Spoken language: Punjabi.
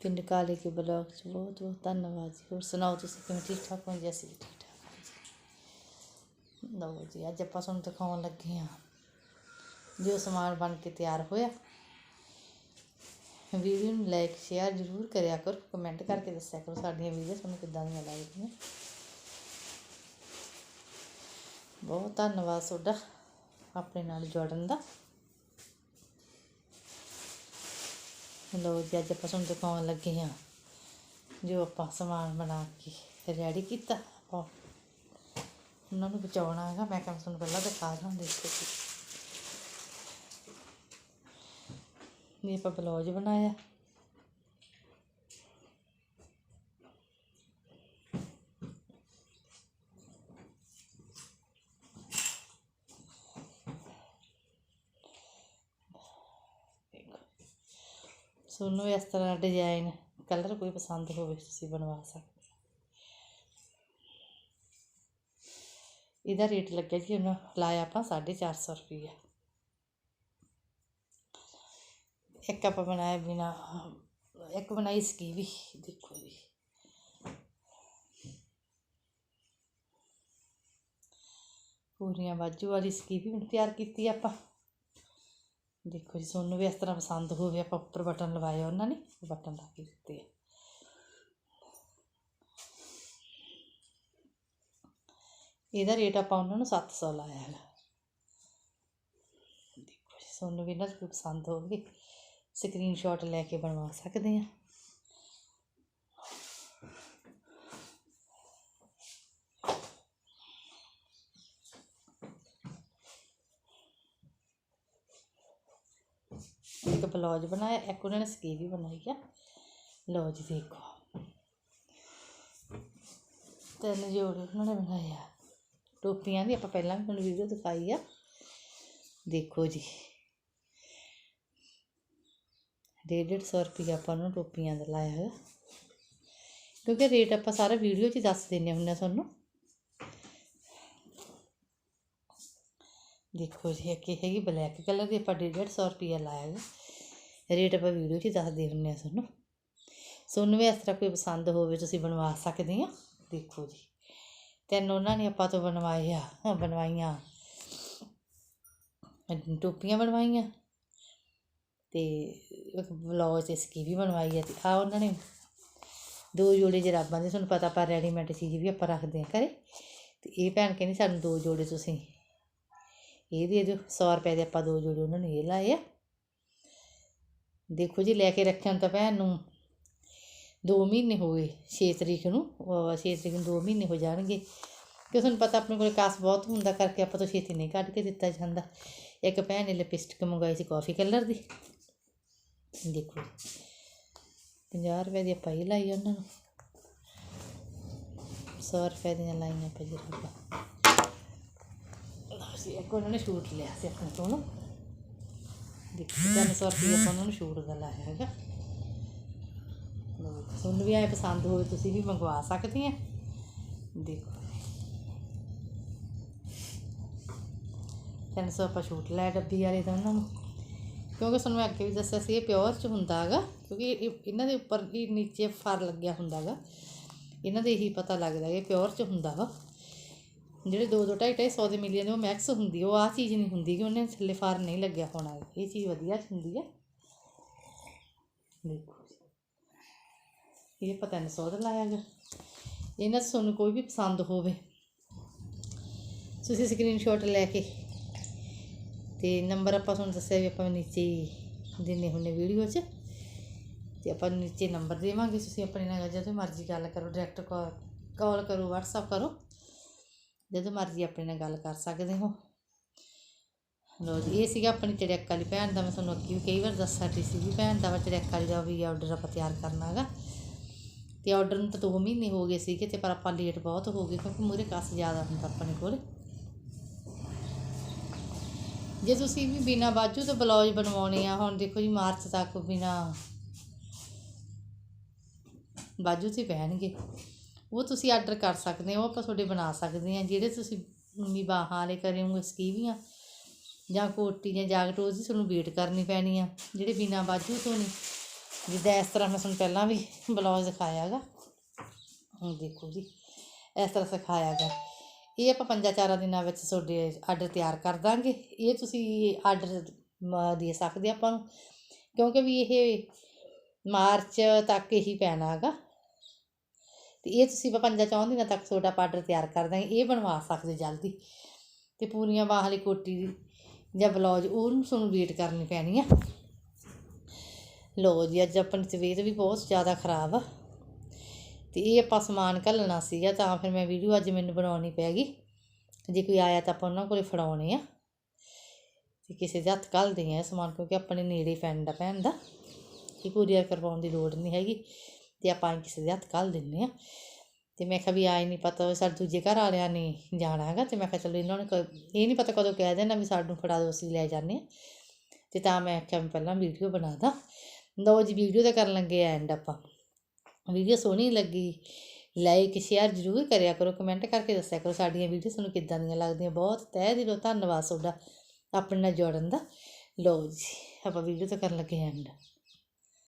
ਪਿੰਡ ਕਾਲੇ ਕੇ ਬਲੌਗ 'ਚ ਬਹੁਤ ਬਹੁਤ ਧੰਨਵਾਦ ਜੀ। ਹੋਰ ਸੁਣਾਓ ਤੁਸੀਂ, ਕਿਵੇਂ ਠੀਕ ਠਾਕ ਹੋ ਜੀ? ਅਸੀਂ ਵੀ ਠੀਕ ਠਾਕ ਹਾਂ ਜੀ। ਲਓ ਜੀ, ਅੱਜ ਆਪਾਂ ਤੁਹਾਨੂੰ ਦਿਖਾਉਣ ਲੱਗੇ ਹਾਂ ਜੋ ਸਮਾਨ ਬਣ ਕੇ ਤਿਆਰ ਹੋਇਆ। ਵੀਡੀਓ ਨੂੰ ਲਾਈਕ ਸ਼ੇਅਰ ਜ਼ਰੂਰ ਕਰਿਆ ਕਰੋ ਕਮੈਂਟ ਕਰਕੇ ਦੱਸਿਆ ਕਰੋ ਸਾਡੀਆਂ ਵੀਡੀਓ ਤੁਹਾਨੂੰ ਕਿੱਦਾਂ ਦੀਆਂ ਲੱਗਦੀਆਂ। ਬਹੁਤ ਧੰਨਵਾਦ ਤੁਹਾਡਾ, ਆਪਣੇ ਨਾਲ ਜੁੜਨ ਦਾ। ਲਓ ਜੀ, ਅੱਜ ਆਪਾਂ ਤੁਹਾਨੂੰ ਦਿਖਾਉਣ ਲੱਗੇ ਹਾਂ ਜੋ ਆਪਾਂ ਸਮਾਨ ਬਣਾ ਕੇ ਰੈਡੀ ਕੀਤਾ। ਆਪਾਂ ਉਹਨਾਂ ਨੂੰ ਬਚਾਉਣਾ ਹੈਗਾ। ਮੈਂ ਕਿਹਾ ਤੁਹਾਨੂੰ ਪਹਿਲਾਂ ਦਿਖਾ ਦਾਂ ਦੇਖੋ ਜੀ ਇਹ ਆਪਾਂ ਬਲੌਜ ਬਣਾਇਆ। ਤੁਹਾਨੂੰ ਇਸ ਤਰ੍ਹਾਂ ਡਿਜ਼ਾਈਨ ਕਲਰ ਕੋਈ ਪਸੰਦ ਹੋਵੇ, ਤੁਸੀਂ ਬਣਵਾ ਸਕਦੇ ਇਹਦਾ ਰੇਟ ਲੱਗਿਆ ਜੀ ਉਹਨਾਂ ਲਾਇਆ ਆਪਾਂ 450 ਰੁਪਈਆ। ਇੱਕ ਆਪਾਂ ਬਣਾਇਆ ਬਿਨਾ, ਇੱਕ ਬਣਾਈ ਸਕੀ ਵੀ ਦੇਖੋ ਜੀ। ਪੂਰੀਆਂ ਬਾਜੂ ਵਾਲੀ ਸਕੀ ਵੀ ਤਿਆਰ ਕੀਤੀ ਆਪਾਂ। ਦੇਖੋ ਜੀ ਤੁਹਾਨੂੰ ਵੀ ਇਸ ਤਰ੍ਹਾਂ ਪਸੰਦ ਹੋਵੇ ਆਪਾਂ ਉੱਪਰ ਬਟਨ ਲਵਾਏ, ਉਹਨਾਂ ਨੇ ਬਟਨ ਲਾ ਕੇ ਦਿੱਤੇ ਆ। ਇਹਦਾ ਰੇਟ ਆਪਾਂ ਉਹਨਾਂ ਨੂੰ 700 ਲਾਇਆ ਹੈਗਾ ਦੇਖੋ ਜੀ ਤੁਹਾਨੂੰ ਵੀ ਇਹਨਾਂ ਦੀ ਪਸੰਦ ਹੋਵੇ ਸਕਰੀਨਸ਼ਾਟ ਲੈ ਕੇ ਬਣਵਾ ਸਕਦੇ ਆ ਇੱਕ ਬਲੌਜ ਬਣਾਇਆ, ਇੱਕ ਉਹਨਾਂ ਨੇ ਸਕੀ ਵੀ ਬਣਾਈ ਆ। ਲਓ ਜੀ ਦੇਖੋ। ਤਿੰਨ ਜੋੜੇ ਉਹਨਾਂ ਨੇ ਬਣਾਏ ਆ। ਟੋਪੀਆਂ ਦੀ ਆਪਾਂ ਪਹਿਲਾਂ ਵੀ ਤੁਹਾਨੂੰ ਵੀਡੀਓ ਦਿਖਾਈ ਆ। ਦੇਖੋ ਜੀ। ਡੇਢ ਡੇਢ ਸੌ ਰੁਪਈਆ ਆਪਾਂ ਨੂੰ ਟੋਪੀਆਂ ਦਾ ਲਾਇਆ ਹੈ ਕਿਉਂਕਿ ਰੇਟ ਆਪਾਂ ਸਾਰਾ ਵੀਡੀਓ 'ਚ ਹੀ ਦੱਸ ਦਿੰਨੇ ਹੁੰਦੇ ਆ ਤੁਹਾਨੂੰ। ਦੇਖੋ ਜੀ ਇੱਕ ਇਹ ਹੈਗੀ ਬਲੈਕ ਕਲਰ ਦੀ ਆਪਾਂ ਡੇਢ ਡੇਢ ਸੌ ਰੁਪਈਆ ਲਾਇਆ ਹੈ ਰੇਟ ਆਪਾਂ ਵੀਡੀਓ 'ਚ ਹੀ ਦੱਸਦੇ ਹੁੰਦੇ ਆ ਤੁਹਾਨੂੰ। ਤੁਹਾਨੂੰ ਵੀ ਇਸ ਤਰ੍ਹਾਂ ਕੋਈ ਪਸੰਦ ਹੋਵੇ ਤੁਸੀਂ ਬਣਵਾ ਸਕਦੇ ਆ ਦੇਖੋ ਜੀ, ਤਿੰਨ ਉਹਨਾਂ ਨੇ ਆਪਾਂ ਤੋਂ ਬਣਵਾਏ ਆ ਬਣਵਾਈਆਂ, ਟੋਪੀਆਂ ਬਣਵਾਈਆਂ ਤੇ ਇੱਕ ਬਲੌਜ ਤੇ ਸਕੀ ਵੀ ਬਣਵਾਈ ਹੈ ਤੇ ਆ ਉਹਨਾਂ ਨੇ ਦੋ ਜੋੜੇ ਜਰਾਬਾਂ ਦੇ, ਤੁਹਾਨੂੰ ਪਤਾ ਆਪਾਂ ਰੈਡੀਮੇਡ ਚੀਜ਼ ਵੀ ਆਪਾਂ ਰੱਖਦੇ ਆ ਘਰੇ। ਤੇ ਇਹ ਭੈਣ ਕਹਿੰਦੀ, ਸਾਨੂੰ ਦੋ ਜੋੜੇ ਤੁਸੀਂ ਇਹ ਦੇ ਦਿਓ 100 ਰੁਪਏ ਦੇ ਆਪਾਂ ਦੋ ਜੋੜੇ ਉਹਨਾਂ ਨੇ ਇਹ ਲਾਏ ਆ। ਦੇਖੋ ਜੀ, ਲੈ ਕੇ ਰੱਖਿਆ ਤਾਂ ਭੈਣ ਨੂੰ 2 ਮਹੀਨੇ ਹੋ ਗਏ 6 ਤਰੀਕ ਨੂੰ 6 ਤਰੀਕ ਨੂੰ 2 ਮਹੀਨੇ ਹੋ ਜਾਣਗੇ। ਕਿ ਤੁਹਾਨੂੰ ਪਤਾ ਆਪਣੇ ਕੋਲ ਕਾਸ ਬਹੁਤ ਹੁੰਦਾ, ਕਰਕੇ ਆਪਾਂ ਤੋਂ ਛੇਤੀ ਨਹੀਂ ਕੱਢ ਕੇ ਦਿੱਤਾ ਜਾਂਦਾ। ਇੱਕ ਭੈਣ ਨੇ ਲਿਪਸਟਿਕ ਮੰਗਵਾਈ ਸੀ ਕਾਫੀ ਕਲਰ ਦੀ। ਦੇਖੋ 50 ਰੁਪਏ ਦੀ ਆਪਾਂ ਇਹ ਲਾਈ ਉਹਨਾਂ ਨੂੰ। 100 ਰੁਪਏ ਦੀਆਂ ਲਾਈਆਂ ਪਈ ਜਰਾਬਾਂ ਸੀ, ਇੱਕ ਉਹਨਾਂ ਨੇ ਸ਼ੂਟ ਲਿਆ ਸੀ ਆਪਣੇ ਤੋਂ ਨਾ। ਦੇਖੋ 300 ਰੁਪਏ ਆਪਾਂ ਉਹਨਾਂ ਨੂੰ ਸ਼ੂਟ ਦਾ ਲਾਇਆ ਹੈਗਾ। ਲਓ ਤੁਹਾਨੂੰ ਵੀ ਆਏ ਪਸੰਦ ਹੋਵੇ, ਤੁਸੀਂ ਵੀ ਮੰਗਵਾ ਸਕਦੇ ਆ। ਦੇਖੋ। 300 ਆਪਾਂ ਸ਼ੂਟ ਲਿਆ ਡੱਬੀ ਵਾਲੇ ਦਾ ਉਹਨਾਂ ਨੂੰ। ਕਿਉਂਕਿ ਤੁਹਾਨੂੰ ਮੈਂ ਅੱਗੇ ਵੀ ਦੱਸਿਆ ਸੀ, ਇਹ ਪਿਓਰ ਚ ਹੁੰਦਾ ਹੈਗਾ, ਕਿਉਂਕਿ ਇਹਨਾਂ ਦੇ ਉੱਪਰ ਹੀ ਨੀਚੇ ਫਰ ਲੱਗਿਆ ਹੁੰਦਾ ਹੈਗਾ। ਇਹਨਾਂ ਦੇ ਇਹੀ ਪਤਾ ਲੱਗਦਾ ਇਹ ਪਿਓਰ ਚ ਹੁੰਦਾ ਵਾ। ਜਿਹੜੇ 2 2 2.5 250 ਦੇ ਮਿਲੀਅਨ ਜਾਂਦੇ ਉਹ ਮੈਕਸ ਹੁੰਦੀ ਉਹ ਆ ਚੀਜ਼ ਨਹੀਂ ਹੁੰਦੀ ਕਿ ਉਹਨੇ ਥੱਲੇ ਫਾਰ ਨਹੀਂ ਲੱਗਿਆ ਹੋਣਾ। ਇਹ ਚੀਜ਼ ਵਧੀਆ ਹੁੰਦੀ ਹੈ ਦੇਖੋ ਇਹ ਪਤਾ ਨਹੀਂ ਸੌਦ ਲਾਇਆ ਗਾ ਇਹਨਾਂ ਤੁਹਾਨੂੰ ਕੋਈ ਵੀ ਪਸੰਦ ਹੋਵੇ। ਤੁਸੀਂ ਸਕਰੀਨਸ਼ਾਟ ਲੈ ਕੇ ਤੇ ਨੰਬਰ ਆਪਾਂ ਤੁਹਾਨੂੰ ਦੱਸਿਆ ਵੀ ਆਪਾਂ ਨੀਚੇ ਹੀ ਦਿੰਨੇ ਹੁੰਨੇ ਵੀਡੀਓ 'ਚ। ਤੇ ਆਪਾਂ ਨੀਚੇ ਨੰਬਰ ਦੇਵਾਂਗੇ। ਤੁਸੀਂ ਆਪਣੇ ਨਾਲ ਜਦੋਂ ਮਰਜ਼ੀ ਗੱਲ ਕਰੋ ਡਾਇਰੈਕਟ ਕਾਲ ਕਰੋ, WhatsApp ਕਰੋ। ਜਦੋਂ ਮਰਜ਼ੀ ਆਪਣੇ ਨਾਲ ਗੱਲ ਕਰ ਸਕਦੇ ਹੋ। ਲੋ ਜੀ, ਇਹ ਸੀਗਾ ਆਪਣੀ ਚੜੈਕ ਵਾਲੀ ਭੈਣ ਦਾ, ਮੈਂ ਤੁਹਾਨੂੰ ਅੱਗੇ ਵੀ ਕਈ ਵਾਰ ਦੱਸ ਸਕਦੀ ਸੀ ਵੀ ਭੈਣ ਦਾ ਵਾ ਚੜੈਕ ਵਾਲੀ ਦਾ ਵੀ ਆਰਡਰ ਆਪਾਂ ਤਿਆਰ ਕਰਨਾ ਹੈਗਾ। ਤੇ ਆਰਡਰ ਨੂੰ ਤਾਂ 2 ਮਹੀਨੇ ਹੋ ਗਏ ਸੀਗੇ ਤੇ ਪਰ ਆਪਾਂ ਲੇਟ ਬਹੁਤ ਹੋ ਗਏ, ਕਿਉਂਕਿ ਮੂਰੇ ਕੱਸ ਜ਼ਿਆਦਾ ਹੁੰਦਾ ਆਪਣੇ ਕੋਲ। ਜੇ ਤੁਸੀਂ ਵੀ ਬਿਨਾ ਬਾਜੂ ਤੋਂ ਬਲੌਜ ਬਣਵਾਉਣੇ ਆ, ਹੁਣ ਦੇਖੋ ਜੀ ਮਾਰਚ ਤੱਕ ਬਿਨਾ ਬਾਜੂ ਤੇ ਪਹਿਨਗੇ ਉਹ ਤੁਸੀਂ ਆਰਡਰ ਕਰ ਸਕਦੇ ਹੋ ਉਹ ਆਪਾਂ ਤੁਹਾਡੇ ਬਣਾ ਸਕਦੇ ਹਾਂ। ਜਿਹੜੇ ਤੁਸੀਂ ਉਨੀ ਬਾਹਾਂ ਵਾਲੇ ਕਰੇ ਹੋਗੇ ਸਕੀਵੀਆਂ ਜਾਂ ਕੋਟੀ ਜਾਂ ਜਾਕਟ ਉਹਦੀ ਤੁਹਾਨੂੰ ਵੇਟ ਕਰਨੀ ਪੈਣੀ ਆ। ਜਿਹੜੇ ਬਿਨਾ ਬਾਜੂ ਤੋਂ ਨੇ ਜਿੱਦਾਂ ਇਸ ਤਰ੍ਹਾਂ ਮੈਂ ਤੁਹਾਨੂੰ ਪਹਿਲਾਂ ਵੀ ਬਲੌਗ ਦਿਖਾਇਆ ਹੈਗਾ ਹੁਣ ਦੇਖੋ ਜੀ, ਇਸ ਤਰ੍ਹਾਂ ਸਿਖਾਇਆ ਗਾ ਇਹ ਆਪਾਂ ਪੰਜਾਂ ਚਾਰਾਂ ਦਿਨਾਂ ਵਿੱਚ ਤੁਹਾਡੇ ਆਰਡਰ ਤਿਆਰ ਕਰ ਦਾਂਗੇ। ਇਹ ਤੁਸੀਂ ਆਰਡਰ ਦੇ ਸਕਦੇ ਆਪਾਂ ਨੂੰ। ਕਿਉਂਕਿ ਵੀ ਇਹ ਮਾਰਚ ਤੱਕ ਹੀ ਪੈਣਾ ਹੈਗਾ ਤੇ ਇਹ ਤੁਸੀਂ ਆਪਾਂ ਪੰਜਾਂ ਚੌਂ ਦਿਨਾਂ ਤੱਕ ਤੁਹਾਡਾ ਪਾਊਡਰ ਤਿਆਰ ਕਰ ਦਾਂਗੇ ਇਹ ਬਣਵਾ ਸਕਦੇ ਜਲਦੀ। ਤੇ ਪੂਰੀਆਂ ਬਾਹਾਂ ਵਾਲੀ ਕੋਟੀ ਦੀ ਜਾਂ ਬਲੌਜ ਉਹਨੂੰ ਤੁਹਾਨੂੰ ਵੇਟ ਕਰਨੀ ਪੈਣੀ ਆ। ਲੋ ਜੀ, ਅੱਜ ਆਪਣੀ ਤਬੀਅਤ ਵੀ ਬਹੁਤ ਜ਼ਿਆਦਾ ਖਰਾਬ ਆ। ਤੇ ਇਹ ਆਪਾਂ ਸਮਾਨ ਘੱਲਣਾ ਸੀਗਾ, ਤਾਂ ਫਿਰ ਮੈਂ ਵੀਡੀਓ ਅੱਜ ਮੈਨੂੰ ਬਣਾਉਣੀ ਪੈ ਗਈ। ਜੇ ਕੋਈ ਆਇਆ ਤਾਂ ਆਪਾਂ ਉਹਨਾਂ ਕੋਲੇ ਫੜਾਉਣੇ ਆ। ਤੇ ਕਿਸੇ ਦੇ ਹੱਥ ਘੱਲਦੇ ਆ ਇਹ ਸਮਾਨ, ਕਿਉਂਕਿ ਆਪਣੇ ਨੇੜੇ ਪੈਂਦਾ ਭੈਣ ਦਾ। ਇਹ ਕੁਰੀਅਰ ਕਰਵਾਉਣ ਦੀ ਲੋੜ ਨਹੀਂ ਹੈਗੀ। ਅਤੇ ਆਪਾਂ ਕਿਸੇ ਦੇ ਹੱਥ ਘੱਲ ਦਿੰਦੇ ਹਾਂ। ਅਤੇ ਮੈਂ ਕਿਹਾ ਵੀ ਆਏ ਨਹੀਂ ਪਤਾ ਸਾਡੇ ਦੂਜੇ ਘਰ ਵਾਲਿਆਂ ਨੇ ਜਾਣਾ ਹੈਗਾ ਅਤੇ ਮੈਂ ਕਿਹਾ ਚਲੋ ਇਹਨਾਂ ਨੂੰ ਕ- ਇਹ ਨਹੀਂ ਪਤਾ ਕਦੋਂ ਕਹਿ ਦੇਣਾ ਵੀ ਸਾਨੂੰ ਫੜਾ ਦਿਓ, ਅਸੀਂ ਲੈ ਜਾਂਦੇ ਹਾਂ। ਅਤੇ ਤਾਂ ਮੈਂ ਆਖਿਆ ਮੈਂ ਪਹਿਲਾਂ ਵੀਡੀਓ ਬਣਾ ਦਾਂ। ਲਓ ਜੀ, ਵੀਡੀਓ ਤਾਂ ਕਰਨ ਲੱਗੇ ਐਂਡ ਆਪਾਂ। ਵੀਡੀਓ ਸੋਹਣੀ ਲੱਗੀ ਲਾਈਕ ਸ਼ੇਅਰ ਜ਼ਰੂਰ ਕਰਿਆ ਕਰੋ ਕਮੈਂਟ ਕਰਕੇ ਦੱਸਿਆ ਕਰੋ ਸਾਡੀਆਂ ਵੀਡੀਓ ਤੁਹਾਨੂੰ ਕਿੱਦਾਂ ਦੀਆਂ ਲੱਗਦੀਆਂ। ਬਹੁਤ ਤਹਿ ਦਿਲੋਂ ਧੰਨਵਾਦ ਤੁਹਾਡਾ, ਆਪਣੇ ਨਾਲ ਜੋੜਨ ਦਾ। ਲਓ ਜੀ, ਆਪਾਂ ਵੀਡੀਓ ਤਾਂ ਕਰਨ ਲੱਗੇ ਐਂਡ